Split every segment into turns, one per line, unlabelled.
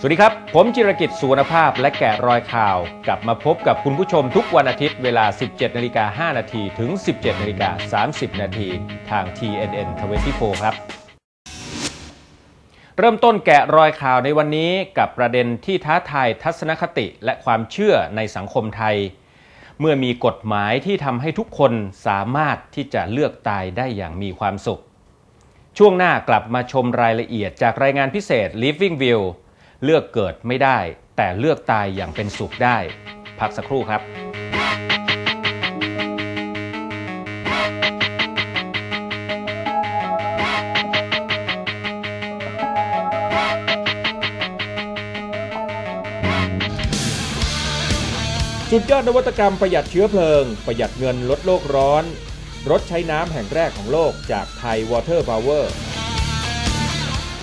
สวัสดีครับ ผมจิรกิจสุวรรณภาพและแกะรอยข่าว กลับมาพบกับคุณผู้ชมทุกวันอาทิตย์เวลา 17นาฬิกา5นาทีถึง 17นาฬิกา30 นาทีทาง TNN 24 ครับ เริ่มต้นแกะรอยข่าวในวันนี้กับประเด็นที่ท้าทายทัศนคติและความเชื่อในสังคมไทย เมื่อมีกฎหมายที่ทำให้ทุกคนสามารถที่จะเลือกตายได้อย่างมีความสุข ช่วงหน้ากลับมาชมรายละเอียดจากรายงานพิเศษ Living View เลือกเกิดไม่ได้ แต่เลือกตายอย่างเป็นสุขได้ พักสักครู่ครับสุดยอดนวัตกรรมประหยัดเชื้อเพลิง ประหยัดเงินลดโลกร้อน รถใช้น้ำแห่งแรกของโลกจากไทยวอเตอร์พาวเวอร์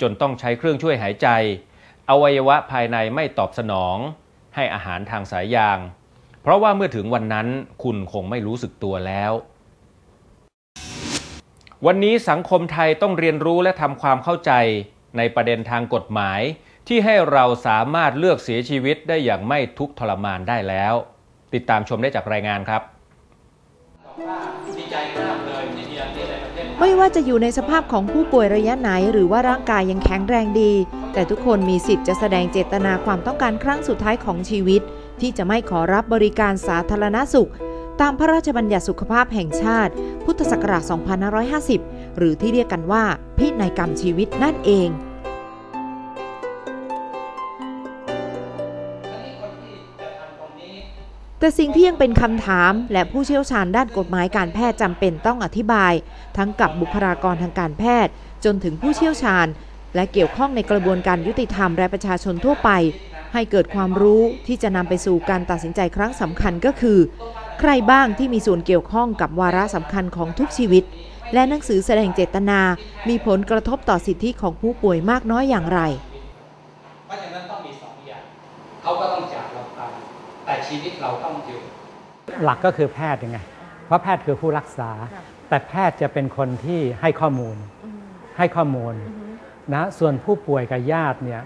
จนต้องใช้เครื่องช่วยหายใจ อวัยวะภายในไม่ตอบสนอง ให้อาหารทางสายยาง เพราะว่าเมื่อถึงวันนั้นคุณคงไม่รู้สึกตัวแล้ว วันนี้สังคมไทยต้องเรียนรู้และทำความเข้าใจในประเด็นทางกฎหมายที่ให้เราสามารถเลือกเสียชีวิตได้อย่างไม่ทุกทรมานได้แล้ว ติดตามชมได้จากรายงานครับ
ไม่ว่าจะอยู่ในสภาพของผู้ป่วยระยะไหน หรือว่าร่างกายยังแข็งแรงดี แต่ทุกคนมีสิทธิ์จะแสดงเจตนาความต้องการครั้งสุดท้ายของชีวิต ที่จะไม่ขอรับบริการสาธารณสุข ตามพระราชบัญญัติสุขภาพแห่งชาติ พุทธศักราช 2550 หรือที่เรียกกันว่า พินัยกรรมชีวิตนั่นเอง แต่สิ่งที่ยังเป็นคำถามและผู้เชี่ยวชาญด้านกฎหมายการแพทย์จำเป็นต้องอธิบาย ทั้งกับบุคลากรทางการแพทย์ จนถึงผู้เชี่ยวชาญ และเกี่ยวข้องในกระบวนการยุติธรรมและประชาชนทั่วไป ให้เกิดความรู้ที่จะนำไปสู่การตัดสินใจครั้งสำคัญก็คือ ใครบ้างที่มีส่วนเกี่ยวข้องกับวาระสำคัญของทุกชีวิต และหนังสือแสดงเจตนา มีผลกระทบต่อสิทธิของผู้ป่วยมากน้อยอย่างไร
ชีวิตเราต้องอยู่
หลักก็คือแพทย์ยังไง เพราะแพทย์คือผู้รักษา แต่แพทย์จะเป็นคนที่ให้ข้อมูล ให้ข้อมูลนะส่วนผู้ป่วยกับญาติเนี่ย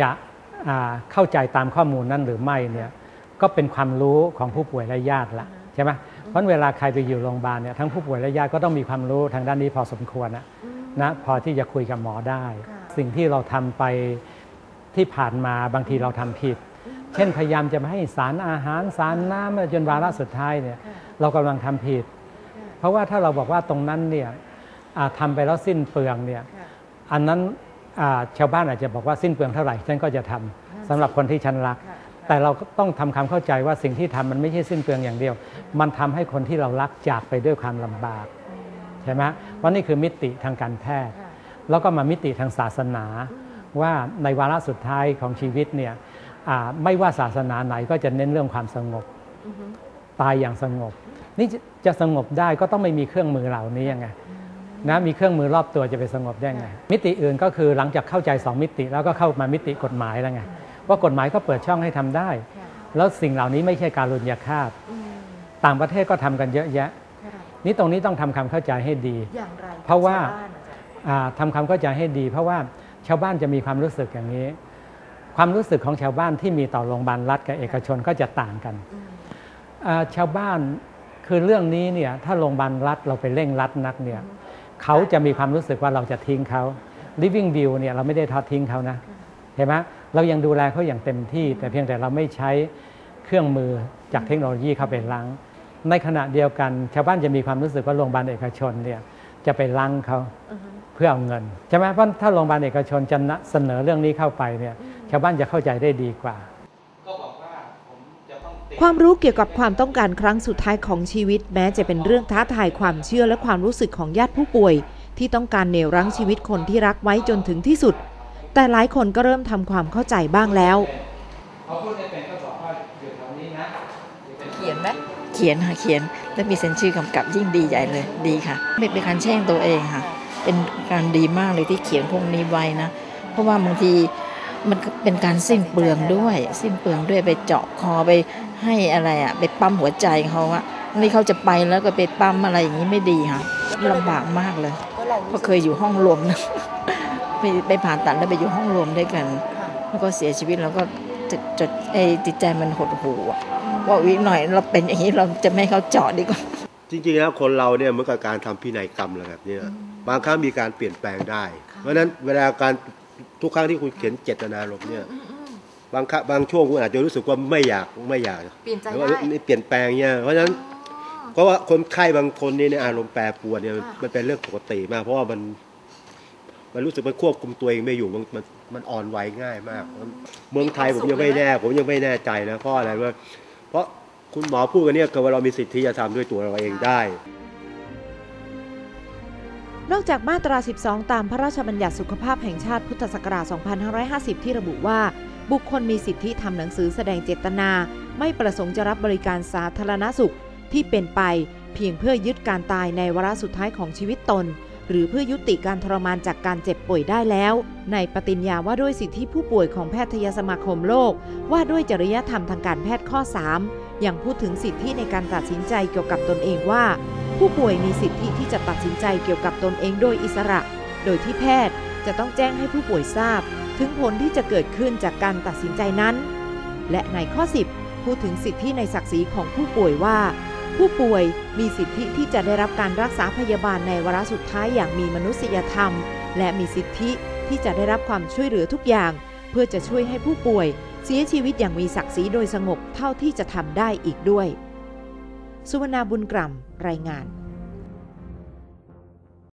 จะอ่าเข้าใจตามข้อมูลนั้นหรือไม่เนี่ยก็เป็นความรู้ของผู้ป่วยและญาติละใช่ไหมเพราะเวลาใครไปอยู่โรงพยาบาลเนี่ยทั้งผู้ป่วยและญาติก็ต้องมีความรู้ทางด้านนี้พอสมควรนะนะพอที่จะคุยกับหมอได้ สิ่งที่เราทำไปที่ผ่านมาบางทีเราทำผิด เช่นพยายามจะไม่ให้สารอาหารสารน้ำจนวาระสุดท้ายเนี่ยเรากำลังทำผิด เพราะว่าถ้าเราบอกว่าตรงนั้นเนี่ยอ่าทำไปแล้วสิ้นเปลืองเนี่ยอันนั้นอ่าชาวบ้านอาจจะบอกว่าสิ้นเปลืองเท่าไหร่ฉันก็จะทำสำหรับคนที่ฉันรัก แต่เราก็ต้องทำความเข้าใจว่าสิ่งที่ทำมันไม่ใช่สิ้นเปลืองอย่างเดียว มันทำให้คนที่เรารักจากไปด้วยความลำบากใช่ไหมว่านี่คือมิติทางการแพทย์ แล้วก็มามิติทางศาสนา ว่าในวาระสุดท้ายของชีวิตเนี่ยอ่า ไม่ว่าศาสนาไหนก็จะเน้นเรื่องความสงบ ตายอย่างสงบ นี่จะจะสงบได้ก็ต้องไม่มีเครื่องมือเหล่านี้ยังไงนะมีเครื่องมือรอบตัวจะไปสงบได้ไง มิติอื่นก็คือหลังจากเข้าใจสองมิติ แล้วก็เข้ามามิติกฎหมายแล้วไงว่ากฎหมายก็เปิดช่องให้ทำได้ แล้วสิ่งเหล่านี้ไม่ใช่การลุนยาฆาตต่างประเทศก็ทำกันเยอะแยะ นี่ตรงนี้ต้องทำความเข้าใจให้ดี
อย่างไร
เพราะว่าอ่าทำความเข้าใจให้ดี เพราะว่าชาวบ้านจะมีความรู้สึกอย่างนี้ ความรู้สึกของชาวบ้านที่มีต่อโรงพยาบาลรัฐกับเอกชนก็จะต่างกันอ่าชาวบ้านคือเรื่องนี้เนี่ยถ้าโรงพยาบาลรัฐเราไปเร่งรัดนักเนี่ยเขาจะมีความรู้สึกว่าเราจะทิ้งเขา living view เนี่ยเราไม่ได้ทอดทิ้งเขานะเห็นไหมเรายังดูแลเขาอย่างเต็มที่ แต่เพียงแต่เราไม่ใช้เครื่องมือจากเทคโนโลยีเข้าไปล้าง ในขณะเดียวกัน ชาวบ้านจะมีความรู้สึกว่าโรงพยาบาลเอกชนเนี่ยจะไปล้างเขาเพื่อเอาเงินใช่ไหมเพราะถ้าโรงพยาบาลเอกชนจะเสนอเรื่องนี้เข้าไปเนี่ย ชาวบ้านจะเข้าใจได้ดีกว่า
ก็บอกว่าผมจะต้องติด
ความรู้เกี่ยวกับความต้องการครั้งสุดท้ายของชีวิต แม้จะเป็นเรื่องท้าทายความเชื่อและความรู้สึกของญาติผู้ป่วย ที่ต้องการเหนี่ยวรั้งชีวิตคนที่รักไว้จนถึงที่สุด แต่หลายคนก็เริ่มทำความเข้าใจบ้างแล้ว
เขาพูดไม่เป็นก็บอกว่าอยู่แถวนี้นะอยู่เป็น
เขียนไหมเขียนค่ะเขียนแล้วมีเซ็นชื่อกำกับยิ่งดีใหญ่เลยดีค่ะไม่เป็นการแช่งตัวเองค่ะ เป็นการดีมากเลยที่เขียนพวกนี้ไว้นะ เพราะว่าบางที มันเป็นการสิ้นเปลืองด้วย สิ้นเปลืองด้วยไปเจาะคอไปให้อะไรอะไปปั๊มหัวใจเขาอะนี่เขาจะไปแล้วก็ไปปั๊มอะไรอย่างนี้ไม่ดีค่ะลำบากมากเลยเพราเคยอยู่ห้องรวมนะไปไปผ่าตัดแล้วไปอยู่ห้องรวมด้วยกัน แล้วก็เสียชีวิตแล้วก็จดจดไอ้จิตใจมันหดหูอะว่าวิหน่อยเราเป็นอย่างนี้เราจะไม่เขาเจาะดีกว่า
จริงๆแล้วคนเราเนี่ยเหมือนกับการทำพินัยกรรมอะไรแบบนี้บางครั้งมีการเปลี่ยนแปลงได้ เพราะฉะนั้นเวลาการ ทุกครั้งที่คุณเขียนเจตนารมณ์เนี่ยบางครั้งบางช่วงคุณอาจจะรู้สึกว่าไม่อยากไม่อยาก
เปลี่ยนใจ
หรือว่า
ได้
เปลี่ยนแปลงเนี่ยเพราะฉะนั้นเพราะว่าคนไข้บางคนนี่ในยอารมณ์แปรปรวนเนี่ยมันเป็นเรื่องปกติมาก เพราะว่ามันมันรู้สึกมันควบคุมตัวเองไม่อยู่มันมันมันอ่อนไหวง่ายมาก เมืองไทยผมยังไม่แน่ ผมยังไม่แน่ใจนะเพราะอะไรว่าเพราะคุณหมอพูดกันเนี่ยคือว่าเรามีสิทธิจะทำด้วยตัวเราเองได้
นอกจากมาตรา 12 ตามพระราชบัญญัติสุขภาพแห่งชาติพุทธศักราช 2550 ที่ระบุว่า บุคคลมีสิทธิทำหนังสือแสดงเจตนา ไม่ประสงค์จะรับบริการสาธารณสุขที่เป็นไป เพียงเพื่อยึดการตายในวาระสุดท้ายของชีวิตตน หรือเพื่อยุติการทรมานจากการเจ็บป่วยได้แล้ว ในปฏิญญาว่าด้วยสิทธิผู้ป่วยของแพทยสมาคมโลก ว่าด้วยจริยธรรมทางการแพทย์ข้อ 3 ยังพูดถึงสิทธิในการตัดสินใจเกี่ยวกับตนเองว่า ผู้ป่วยมีสิทธิที่จะตัดสินใจเกี่ยวกับตนเองโดยอิสระ โดยที่แพทย์จะต้องแจ้งให้ผู้ป่วยทราบ ถึงผลที่จะเกิดขึ้นจากการตัดสินใจนั้น และในข้อ 10 พูดถึงสิทธิในศักดิ์ศรีของผู้ป่วยว่า ผู้ป่วยมีสิทธิที่จะได้รับการรักษาพยาบาลในวาระสุดท้ายอย่างมีมนุษยธรรม และมีสิทธิที่จะได้รับความช่วยเหลือทุกอย่าง เพื่อจะช่วยให้ผู้ป่วย เสียชีวิตอย่างมีศักดิ์ศรีโดยสงบเท่าที่จะทำได้อีกด้วย สุวรรณบุญกล่ำรายงาน